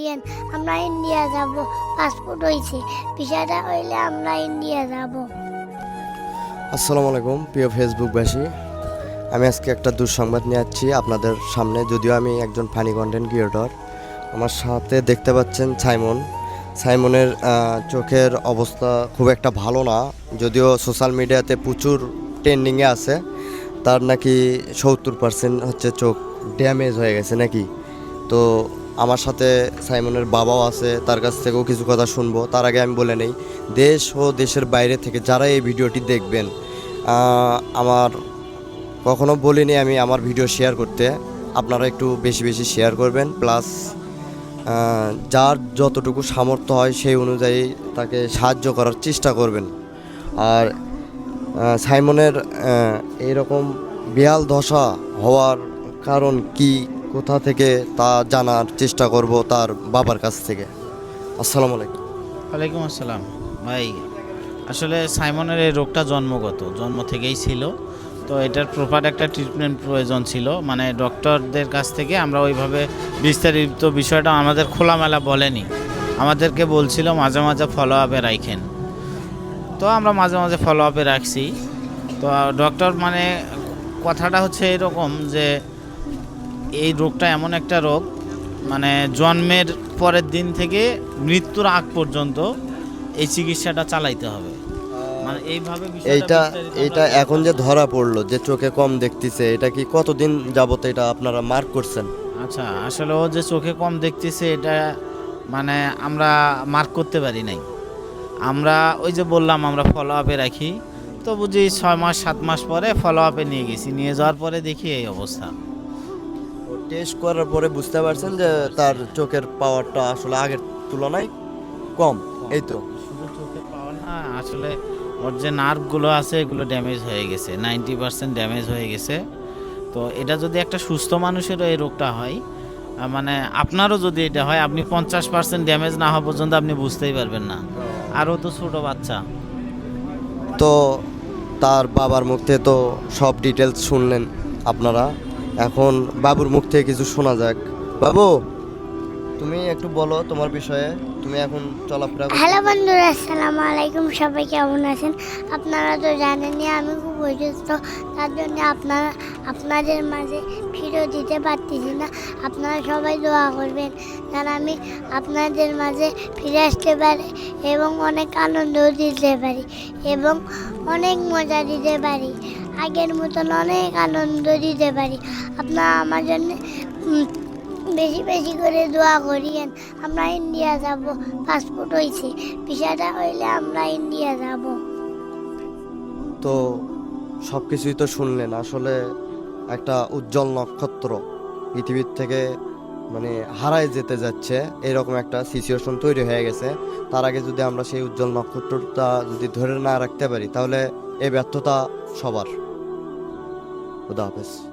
করিয়েন আমরা ইন্ডিয়া যাব। পাসপোর্ট হয়েছে ভিসাটা হইলে আমরা ইন্ডিয়া যাব। আসসালামু আলাইকুম, প্রিয় ফেসবুকবাসী। আমি আজকে একটা দুঃসংবাদ নিয়ে যাচ্ছি আপনাদের সামনে। যদিও আমি একজন ফানি কন্টেন্ট ক্রিয়েটর আমার সাথে দেখতে পাচ্ছেন সাইমন। সাইমনের চোখের অবস্থা খুব একটা ভালো না। যদিও সোশ্যাল মিডিয়াতে প্রচুর ট্রেন্ডিংয়ে আছে। তার নাকি সত্তর পার্সেন্ট হচ্ছে চোখ ড্যামেজ হয়ে গেছে নাকি? তো আমার সাথে সাইমনের বাবাও আছে তার কাছ থেকেও কিছু কথা শুনব। তার আগে আমি বলে নেই দেশ ও দেশের বাইরে থেকে যারা এই ভিডিওটি দেখবেন আমার কখনো বলিনি আমি আমার ভিডিও শেয়ার করতে। আপনারা একটু বেশি বেশি শেয়ার করবেন প্লাস যার যতটুকু সামর্থ্য হয় সেই অনুযায়ী তাকে সাহায্য করার চেষ্টা করবেন। আর সাইমনের আহ, এইরকম বেহাল দশা হওয়ার কারণ কি কোথা থেকে তা জানার চেষ্টা করব তার বাবার কাছ থেকে। আসসালামু আলাইকুম। ওয়ালাইকুম আসসালাম। ভাই, আসলে সাইমনের এই রোগটা জন্মগত, জন্ম থেকেই ছিল। তো এটার প্রপার একটা ট্রিটমেন্ট প্রয়োজন ছিল। মানে ডক্টরদের কাছ থেকে আমরা ওইভাবে বিস্তারিত বিষয়টা আমাদের খোলামেলা বলেনি। আমাদেরকে বলছিল মাঝে মাঝে ফলো আপে রাখেন। তো আমরা মাঝে মাঝে ফলো আপে রাখছি। তো ডক্টর মানে কথাটা হচ্ছে এরকম যে এই রোগটা এমন একটা রোগ মানে জন্মের পরের দিন থেকে মৃত্যুর আগ পর্যন্ত এই চিকিৎসাটা চালাইতে হবে। মানে এইভাবে এইটা এইটা এখন যে ধরা পড়ল যে চোখে কম দেখতেছে এটা কি কতদিন যাবত এটা আপনারা মার্ক করছেন? আচ্ছা আসলে ও যে চোখে কম দেখতেছে এটা মানে আমরা মার্ক করতে পারি নাই। আমরা ওই যে বললাম আমরা ফলো আপে রাখি। তো বুঝি ছয় মাস সাত মাস পরে ফলো আপে নিয়ে গেছি। নিয়ে যাওয়ার পরে দেখি এই অবস্থা। টেস্ট করার পরে বুঝতে পারছেন যে তার চোখের পাওয়ারটা আসলে আগের তুলনায় কম। এই তো। শুধু চোখে পাওয়া না আসলে ওর যে নার্ভগুলো আছে এগুলো ড্যামেজ হয়ে গেছে। নাইনটি পার্সেন্ট ড্যামেজ হয়ে গেছে। তো এটা যদি একটা সুস্থ মানুষেরও এই রোগটা হয় মানে আপনারও যদি এটা হয় আপনি পঞ্চাশ পার্সেন্ট ড্যামেজ না হওয়া পর্যন্ত আপনি বুঝতেই পারবেন না। আরও তো ছোট বাচ্চা। তো তার বাবার মুখ থেকে তো সব ডিটেলস শুনলেন আপনারা। এখন বাবুর মুখ থেকে কিছু শোনা যাক। বাবু! তুমি একটু বলো তোমার বিষয়ে তুমি এখন চলাফেরা হ্যালো বন্ধুরা আসসালামু আলাইকুম সবাই কেমন আছেন? আপনারা তো জানেনই আমি খুব অসুস্থ তার জন্য আপনারা আপনাদের মাঝে ফিরে দিতে পারতেছি না। আপনারা সবাই দোয়া করবেন যেন আমি আপনাদের মাঝে ফিরে আসতে পারি এবং অনেক আনন্দও দিতে পারি এবং অনেক মজা দিতে পারি। আগের মতন অনেক আনন্দ দিতে পারি। আপনারা আমার জন্য বেশি বেশি করে দোয়া করিয়েন, আমরা ইন্ডিয়া যাব, পাসপোর্ট হয়েছে ভিসাটা হইলে আমরা ইন্ডিয়া যাব। তো সব কিছুই তো শুনলেন, আসলে একটা উজ্জ্বল নক্ষত্র পৃথিবীর থেকে মানে হারায় যেতে যাচ্ছে, এরকম একটা সিচুয়েশন তৈরি হয়ে গেছে। তার আগে যদি আমরা সেই উজ্জ্বল নক্ষত্রটা যদি ধরে না রাখতে পারি, তাহলে এই ব্যর্থতা সবার। খুদা হাফেজ